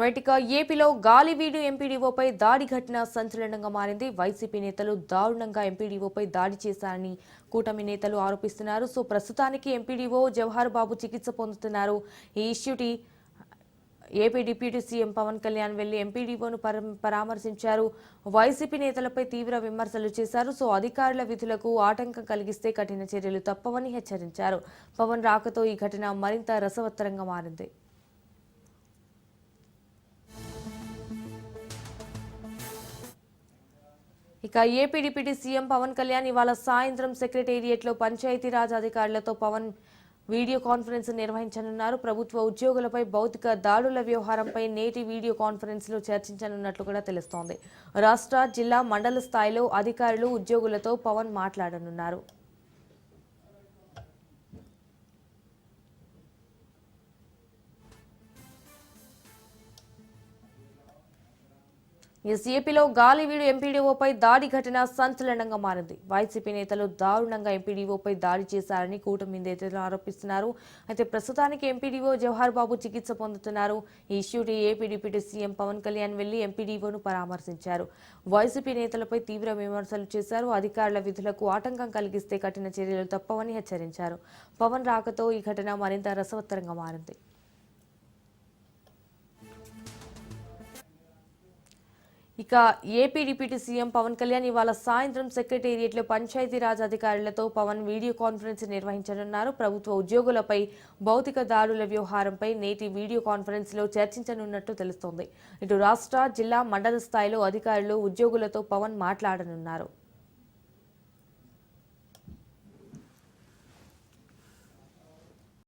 రైట్గా ఏపీలో గాలివీడు ఎంపీడీఓపై దాడి ఘటన సంచలనంగా మారింది. వైసీపీ నేతలు దారుణంగా ఎంపీడీఓపై దాడి చేశారని కూటమి నేతలు ఆరోపిస్తున్నారు. సో ప్రస్తుతానికి ఎంపీడీఓ జవహర్ బాబు చికిత్స పొందుతున్నారు. ఈ ఇష్యూటి AP deputy CM Pawan Kalyan వెళ్ళి ఎంపీడీఓను పరామర్శించారు. వైసీపీ నేతలపై తీవ్ర విమర్శలు చేశారు. సో అధికారుల విధులకు ఆటంకం కలిగిస్తే కఠిన చర్యలు తప్పవని హెచ్చరించారు. పవన్ రాకతో ఈ ఘటన మరింత రసవత్తరంగా మారింది. ఇక AP deputy CM Pawan Kalyan ఇవాళ సాయంత్రం సెక్రటేరియట్లో పంచాయతీరాజ్ అధికారులతో పవన్ వీడియో కాన్ఫరెన్స్ నిర్వహించనున్నారు. ప్రభుత్వ ఉద్యోగులపై భౌతిక దాడుల వ్యవహారంపై నేటి వీడియో కాన్ఫరెన్స్లో చర్చించనున్నట్లు కూడా తెలుస్తోంది. రాష్ట్ర జిల్లా మండల స్థాయిలో అధికారులు ఉద్యోగులతో పవన్ మాట్లాడనున్నారు. ఎస్ ఏపీలో గాలివీడు ఎంపీడీఓపై దాడి ఘటన సంచలనంగా మారింది. వైసీపీ నేతలు దారుణంగా ఎంపీడీఓపై దాడి చేశారని కూటమి నేతలు ఆరోపిస్తున్నారు. అయితే ప్రస్తుతానికి ఎంపీడీఓ జవహర్ బాబు చికిత్స పొందుతున్నారు. ఈ ఇష్యూటి AP deputy CM Pawan Kalyan వెళ్ళి ఎంపీడీఓను పరామర్శించారు. వైసీపీ నేతలపై తీవ్ర విమర్శలు చేశారు. అధికారుల విధులకు ఆటంకం కలిగిస్తే కఠిన చర్యలు తప్పవని హెచ్చరించారు. పవన్ రాకతో ఈ ఘటన మరింత రసవత్తరంగా మారింది. ఇక AP deputy CM Pawan Kalyan ఇవాళ సాయంత్రం సెక్రటేరియట్లో పంచాయతీరాజ్ అధికారులతో పవన్ వీడియో కాన్ఫరెన్స్ నిర్వహించనున్నారు. ప్రభుత్వ ఉద్యోగులపై భౌతిక దాడుల వ్యవహారంపై నేటి వీడియో కాన్ఫరెన్స్లో చర్చించనున్నట్టు తెలుస్తోంది. ఇటు రాష్ట్ర జిల్లా మండల స్థాయిలో అధికారులు ఉద్యోగులతో పవన్ మాట్లాడనున్నారు.